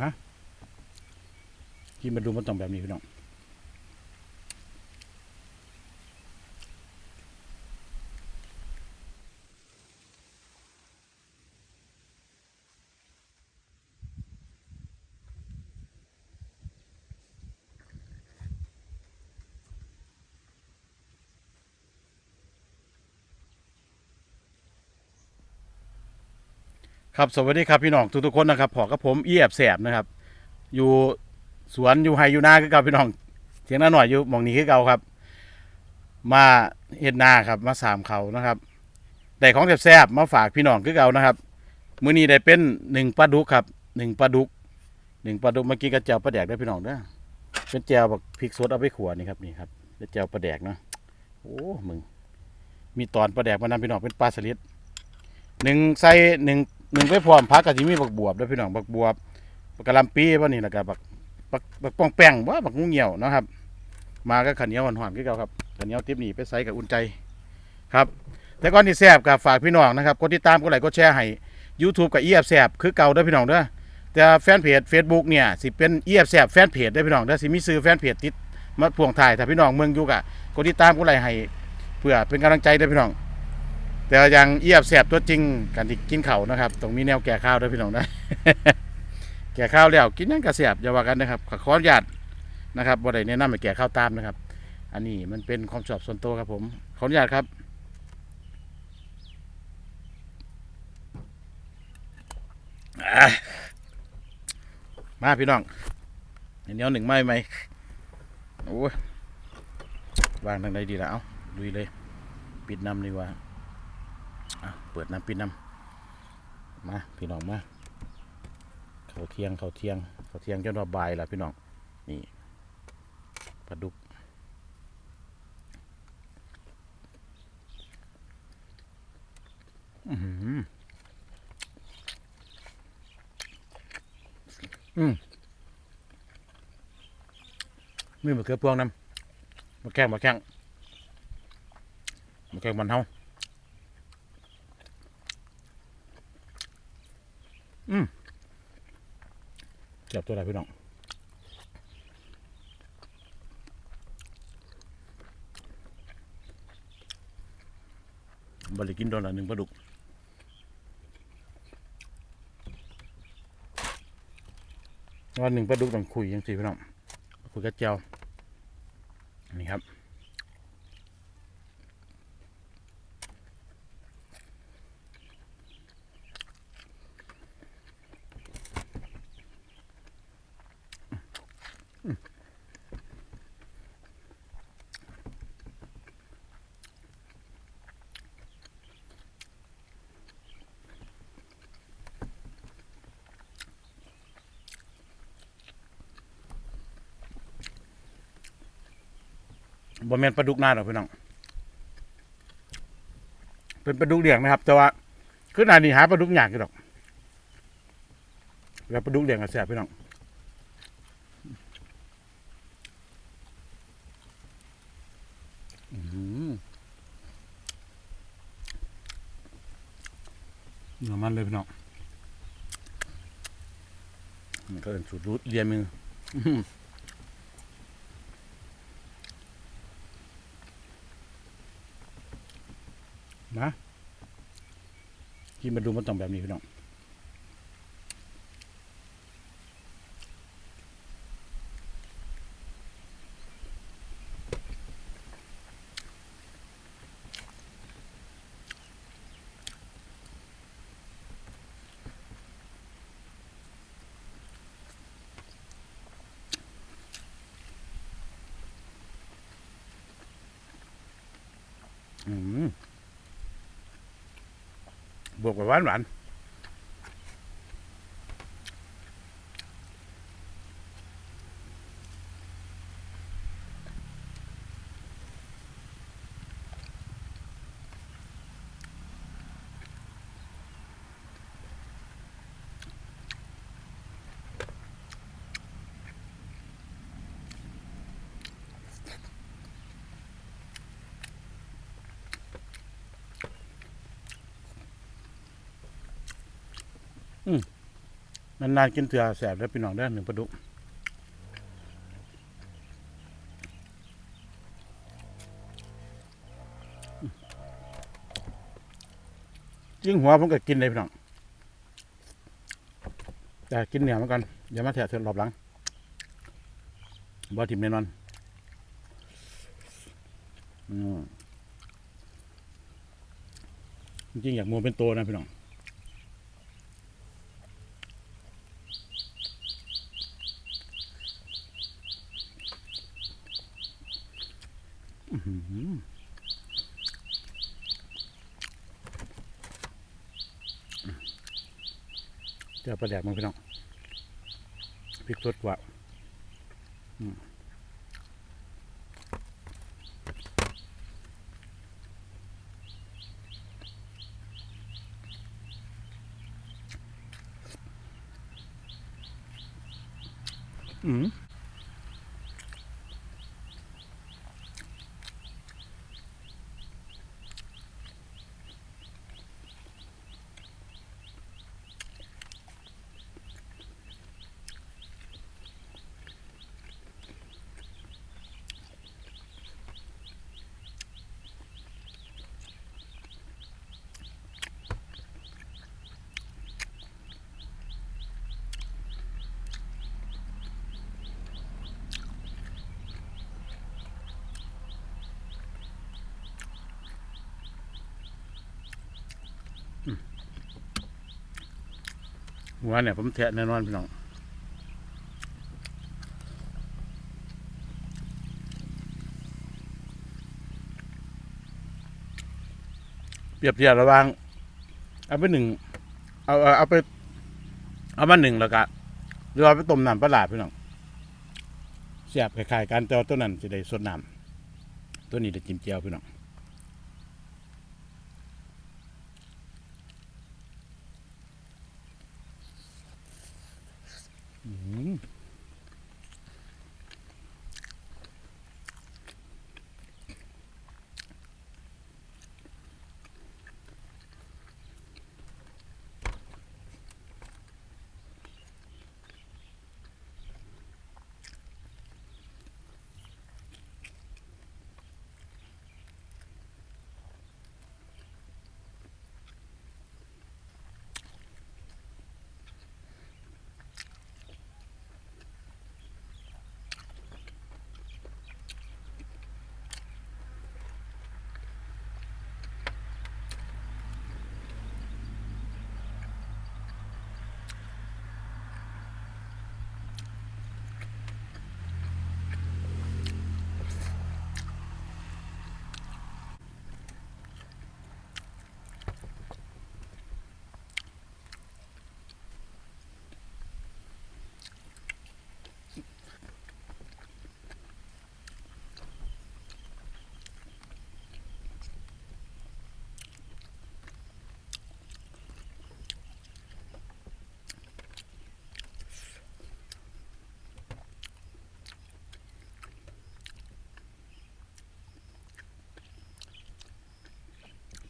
มากินมาดูมันต้องแบบนี้พี่น้อง ครับสวัสดีครับพี่น้องทุกๆคนนะครับพอกับผมเอียบแสบนะครับ อยู่สวนอยู่ไฮอยู่นาคือเก่าพี่น้องเถียงนาหน่อยอยู่หมองนี้คือเก่าครับ มาเฮ็ดนาครับมาสามเขานะครับได้ของแซ่บๆมาฝากพี่น้องคือเก่านะครับมื้อนี้ได้เป็นหนึ่งปลาดุกครับหนึ่งปลาดุกหนึ่งปลาดุกเมื่อกี้ก็แจวปลาแดกได้พี่น้องเด้อเป็นแจวแบบพริกสดเอาไปขัวนี่ครับนี่ครับเป็นแจวปลาแดกเนาะโอ้มึงมีตอนปลาแดกมานำพี่น้องเป็นปลาสลิดหนึ่งใส่หนึ่ง หนึ่งไปพร้อมพักก็สิมีบักบวบด้วยพี่น้องบักบวบบักกะหลำปีว่านี่แหละก็บักบักบักป้องแป้งว่าบักงูเหี่ยวนะครับ มาก็ขันเหนียวหอนๆคือเก่าครับขันเหนียวติ๊บหนีไปใส่กับอุ่นใจครับแต่ก่อนที่แซบกับฝากพี่น้องนะครับกดติดตามกดไลค์กดแชร์ให้ YouTube กับเอียบแซบคือเก่าด้อพี่น้องเด้อแต่แฟนเพจ Facebook เนี่ยสิเป็นเอียบแซบแฟนเพจได้พี่น้องเด้อสิมีซื้อแฟนเพจติดมาพ่วงถ่ายถ้าพี่น้องเมืองอยู่กะกดติดตามกดไลค์ให้เพื่อเป็นกำลังใจเด้พี่น้อง แต่ยังเอียบแสบตัวจริงกันที่กินเข่านะครับต้องมีแนวแก่ข้าวด้วยพี่น้องนะแก่ข้าวแล้วกินนั่นกระเสียบอย่าว่ากันนะครับขอขอนุญาตนะครับบ่ได้แนะนำให้แก่ข้าวตามนะครับ อันนี้มันเป็นความชอบส่วนตัวครับผมขออนุญาตครับมาพี่น้องเหนียวหนึ่งไม่ไหมโอ้ยวางทางใดดีแล้วเอาลุยเลย ปิดน้ำดีกว่า เปิดน้ำปิดน้ำมาพี่น้องมาเขาเที่ยงเขาเที่ยงเขาเที่ยงจนว่าบายแล้วพี่น้องนี่ปลาดุกอือหืออืมมีมะเขือพวงน้ำมะแข้งมะแข้งมะแข้งมันเฮา จับตัวอะไรพี่น้องบริกินโดนละหนึ่งปลาดุกวันหนึ่งปลาดุกต้องคุยยังสิพี่น้องคุยกับเจ้านี่ครับ บ่แม่นปลาดุกนาหรอกพี่น้อง เป็นปลาดุกเลี้ยงนะครับ แต่ว่าคือหนานี่หาปลาดุกหยากอยู่ดอกแล้วปลาดุกเลี้ยงก็แซ่บพี่น้องหอเนื้อมันเลยพี่น้องมันก็เป็นสูตรรูดเรียนมืออื้อหือ นะ ที่มาดูมันต้องแบบนี้พี่น้องอืม บวกกับหวานหวาน นานๆกินเถื่อแสบแล้วพี่น้องเด้หนึ่งปลาดุกจิ้งหัวผมก็กินเลยพี่น้อง แต่กินเหนียวเหมือนกันอย่ามาแถะเถื่อนรอบหลังบ่ถิ่มแน่นอน อืมจริงอยากมูเป็นตัวนะพี่น้อง อื้อหือ เจอปลาแดกมั้งพี่น้องพริกสดกว่าอืม หัวเนี่ยผมแทะแน่นอนพี่น้องเปรียบเทียบระว่างเอาไปหนึ่งเอาเอาเอาไป เอามาหนึ่งแล้วก็หรือเอาไปต้มน้ำปลาหลาพี่น้องเสียบคล้ายๆกันแต่ว่าตัวนั้นจะได้สดน้ำตัวนี้จะจิ้มเจียวพี่น้อง อื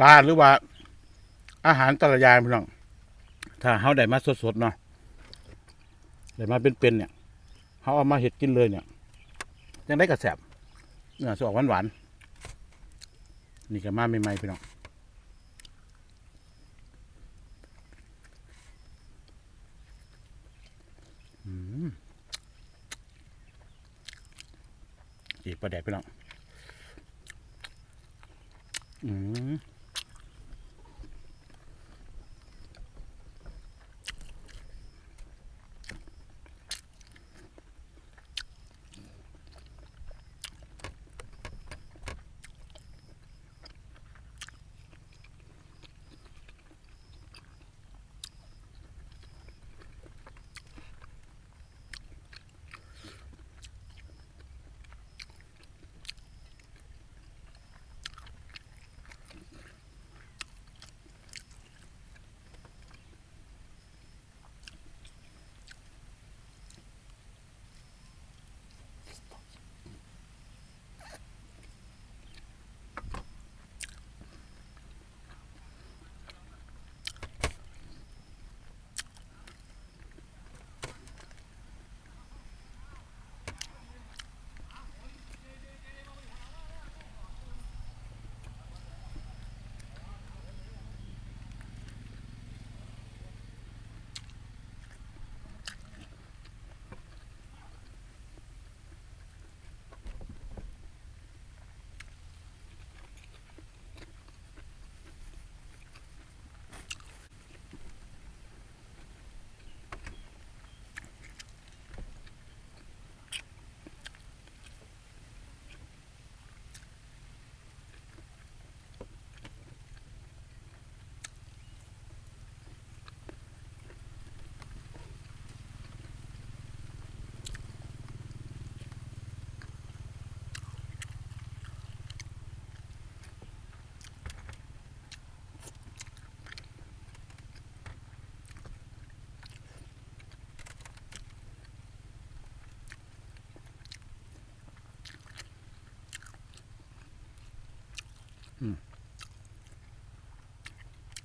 ปลาหรือว่า อาหารต่ละยางพี่น้องถ้าเขาได้มาสดๆเนาะได้มาเป็นๆเนี่ยเขาเอามาเห็ดกินเลยเนี่ยยังได้กระแสบเนื้อสออกหวานๆนี่ก็มาใหม่ๆพี่น้องอืมอีกปลาแดกพี่น้องอืม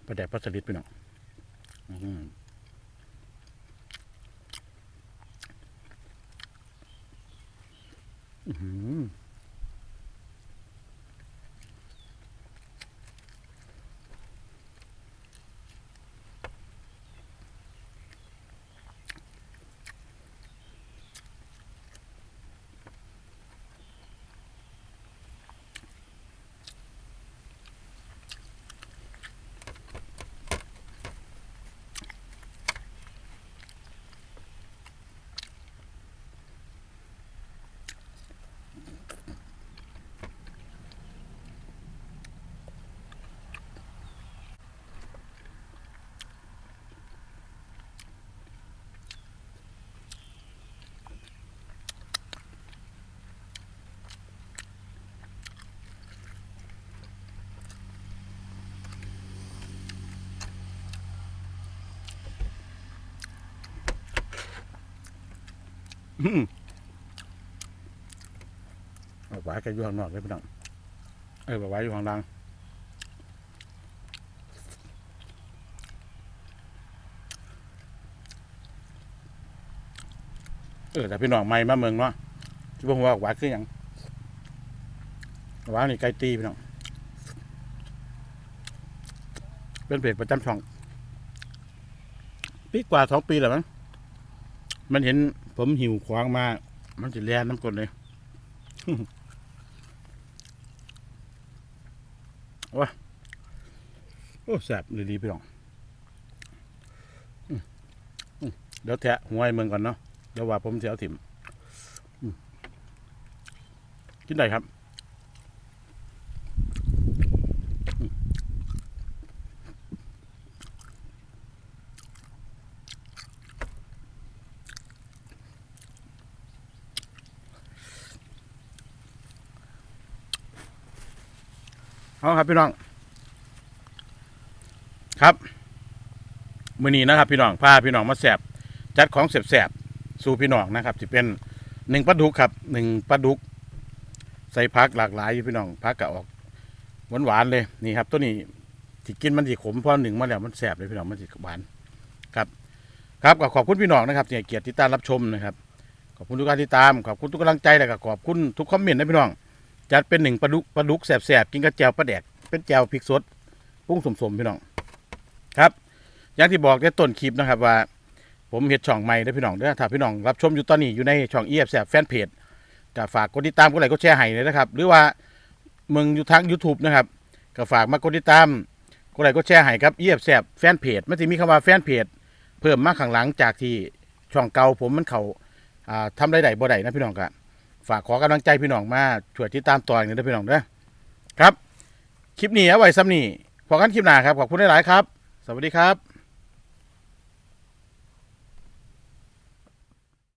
ประแดดปลาสลิดพี่น้องอืมอื้อหือ อืม เอาไว้กันอยู่ข้างนอกเลยพี่น้องเออเอาไว้อยู่ข้างล่างเออแต่พี่น้องไม่มาเมืองเนาะที่บอกว่าหวานคืออย่างหวานนี่ไก่ตีพี่น้องเป็นเพจประจำช่องปีกว่าสองปีแล้วมั้งมันเห็น ผมหิวขวางมา มันจะแล่น้ำกลนเลยว้าโอ้แสบดีพี่น้องเดี๋ยวแทะหัวไอ้เมืองก่อนเนาะเดี๋ยวว่าผมจะเอาถิ่มอืมกินได้ครับ เอาครับพี่น้อง ครับมือนี้นะครับ พี่น้องพาพี่น้องมาแสบจัดของแสบๆสู่พี่น้องนะครับที่เป็นหนึ่งปลาดุกครับหนึ่งปลาดุก ใส่พักหลากหลายอยู่พี่น้องพักกะออกหวานๆเลยนี่ครับตัวนี้ที่กินมันสิขมเพราะหนึ่งมาแล้วมันแสบเลยพี่น้องมันสิหวานครับครับก็ขอบคุณพี่น้องนะครับที่ให้เกียรติติดตามรับชมนะครับขอบคุณทุกการติดตามขอบคุณทุกกำลังใจและก็ขอบคุณทุกคอมเมนต์นะพี่น้อง จัดเป็นหนึ่งปลาดุกปลาดุกแสบๆกินกับแจวปลาแดก เป็นแจวพริกสดปุ้งสมๆพี่น้องครับ อย่างที่บอกในต้นคลิปนะครับว่า ผมเห็ดช่องใหม่เด้อพี่น้องเด้อถ้าพี่น้องรับชมอยู่ตอนนี้อยู่ในช่องเอฟแสบแฟนเพจก็ฝากกดติดตามกดไลค์กดแชร์ให้เลยนะครับ หรือว่ามึงอยู่ทาง YouTube นะครับก็ฝากมากดติดตามกดไลค์กดแชร์ให้ครับเอฟแสบแฟนเพจมันจะมีคำว่าแฟนเพจเพิ่มมาข้างหลังจากที่ช่องเก่าผมมันเขา่าทำได้ใดบ่ได้นะพี่น้องก็ ฝากขอกำลังใจพี่น้องมาช่วยติดตามต่ออย่างนี้นะพี่น้องเด้อครับ คลิปนี้เอาไว้ซ้ำนี่พอกันคลิปหน้าครับ ขอบคุณหลายๆครับ สวัสดีครับ